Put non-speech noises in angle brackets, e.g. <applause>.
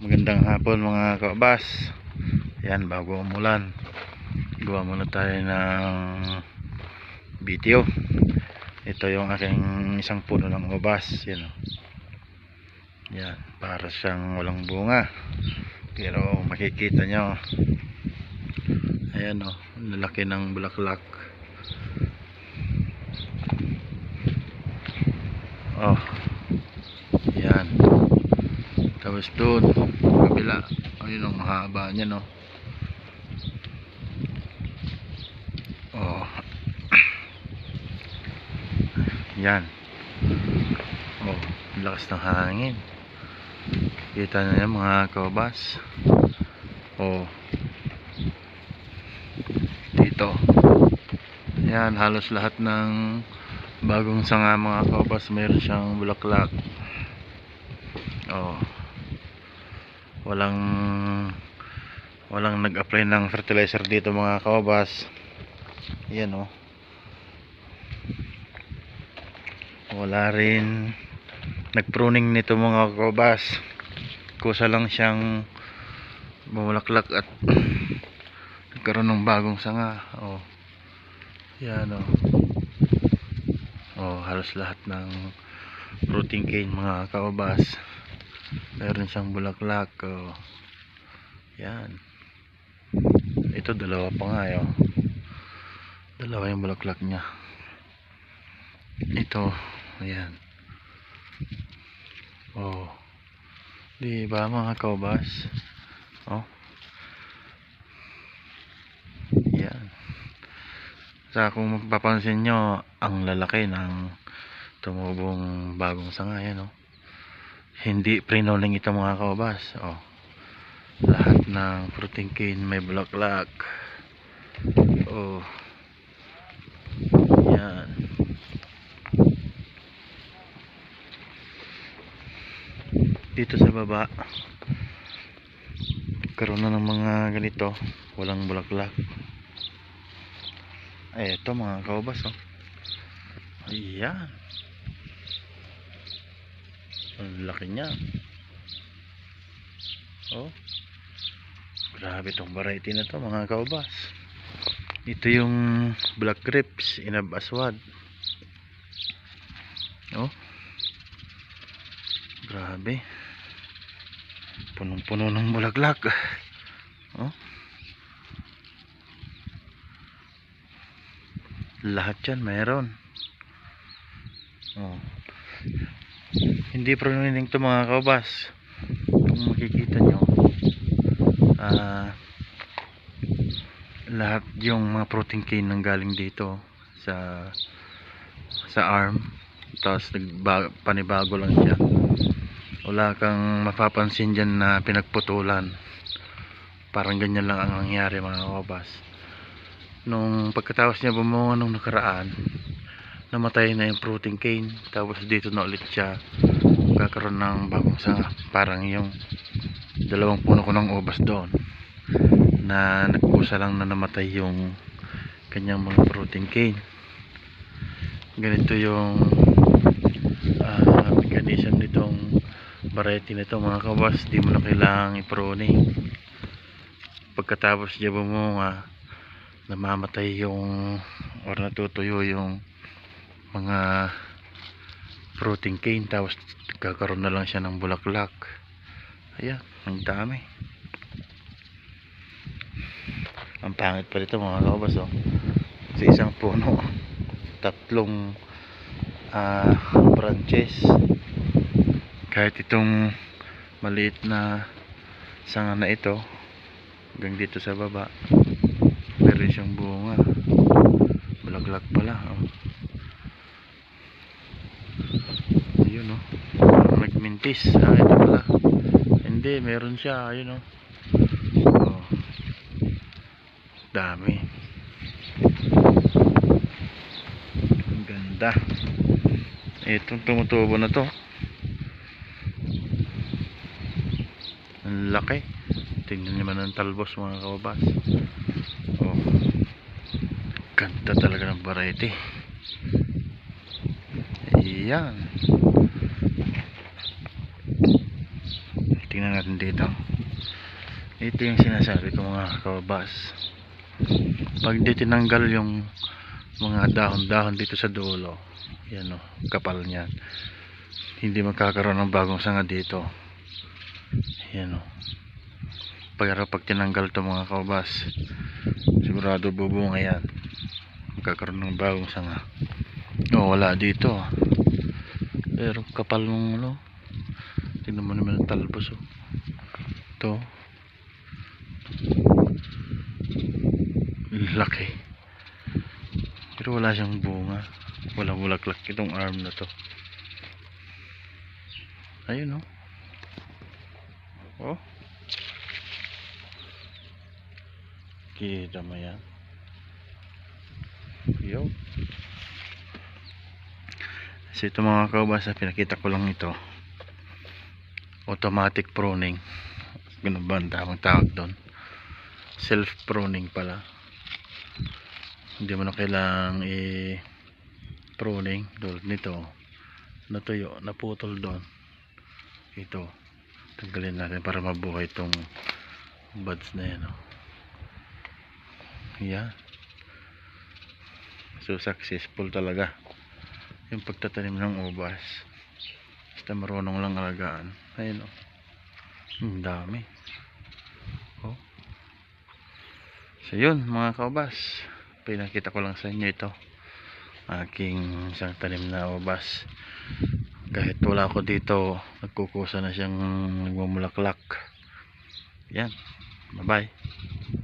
Magandang hapon mga kabas. Yan, bago umulan. Gawa muna tayo ng video. Ito yung aking isang puno ng ubas. Yan. oh. Yan, para siyang walang bunga. Pero makikita nyo. Ayan o, lalaki ng bulaklak. Oh. Yan. Tapos doon, kabila. Ayun ang mahaba niya, no? Oh. <clears throat> Yan. Oh, lakas ng hangin. Kita na yan mga kabas. Oh. Dito. Yan, halos lahat ng bagong sanga mga kabas mayroon siyang bulaklak. Oh walang walang nag-apply ng fertilizer dito mga kawabas yan oh. Wala rin. Nag-pruning nito mga kawabas kusa lang siyang bumulaklak at <clears throat> nagkaroon ng bagong sanga oh. Yan oh. Oh halos lahat ng fruiting cane mga kawabas meron siyang bulaklak oh. yan. Ito dalawa pa nga yun dalawa yung bulaklak niya. Ito ayan. Oh. Di ba mga kaubas? Oh. Yan. Sa kung mapapansin nyo ang lalaki ng tumubong bagong sanga yan oh hindi prinoling ito mga kabas oh. Lahat ng fruiting cane may bulaklak. Oh. Yan. Dito sa baba karoon na ng mga ganito. Walang bulaklak. Ay ito mga kabas oh. Ayan ang laki niya. Oh. Grabe tong variety na to mga kaubas. Ito yung black grapes inab aswad. Oh. Grabe. Punong-puno ng bulaklak. Oh. Lahat yan mayroon. Oh hindi pruning to mga kabas kung makikita nyo ah lahat yung mga protein cane nang galing dito sa sa arm tapos nagba, panibago lang siya. Wala kang mapapansin dyan na pinagputulan. Parang ganyan lang ang nangyari mga kabas nung pagkatapos niya bumunga nung nakaraan namatay na yung protein cane. Tapos dito na ulit siya kakaroon ng bagong sanga parang yung dalawang puno ko ng ubas doon na nagkusa lang na namatay yung kanyang mga protein cane. Ganito yung uh, mechanism nitong variety nito mga kabas di mo na kailangang i-pruning pagkatapos niya bumunga namamatay yung or natutuyo yung mga fruiting cane tapos kakaroon na lang siya ng bulaklak ayan ang dami ang pangit pa dito mga kabas oh. sa isang puno tatlong uh, branches kahit itong maliit na sanga na ito hanggang dito sa baba meron siyang bunga bulaklak pala oh. Ayun oh nagmintis. Ah ito pala. Hindi meron siya ayun oh oh. Dami. Ang ganda. Itong tumutubo na to. Ang laki. Tingnan naman ng talbos mga kababas oh. Ganda talaga ng variety. Ayan. Tingnan natin dito. ito yung sinasabi ko mga kababas pag di tinanggal yung mga dahon-dahon dito sa dulo yan o kapal niyan. Hindi magkakaroon ng bagong sanga dito. Yan o pero pag tinanggal to mga kababas sigurado bubunga yan. Magkakaroon ng bagong sanga. Oh wala dito. Pero kapal nung ano. Tingnan mo naman ang talbos oh. Ito. Laki. Pero wala siyang bunga. Walang bulaklak itong arm na to. Ayun oh. Oh. Kita mo yan. Yo so ito mga kaubasa pinakita ko lang ito. Automatic pruning. Ganun ba ang tamang tawag doon. Self pruning pala. Hindi mo na kailangang i pruning tulad nito natuyo naputol doon. Ito tanggalin natin para mabuhay itong buds na yan oh. yan. So successful talaga yung pagtatanim ng ubas. Basta marunong lang alagaan. Ayun oh. Ang dami. Oh. So yun mga kaubas. Pinakita ko lang sa inyo ito. Aking isang tanim na ubas. Kahit wala ako dito nagkukusa na siyang nagmumulaklak. Yan. Bye bye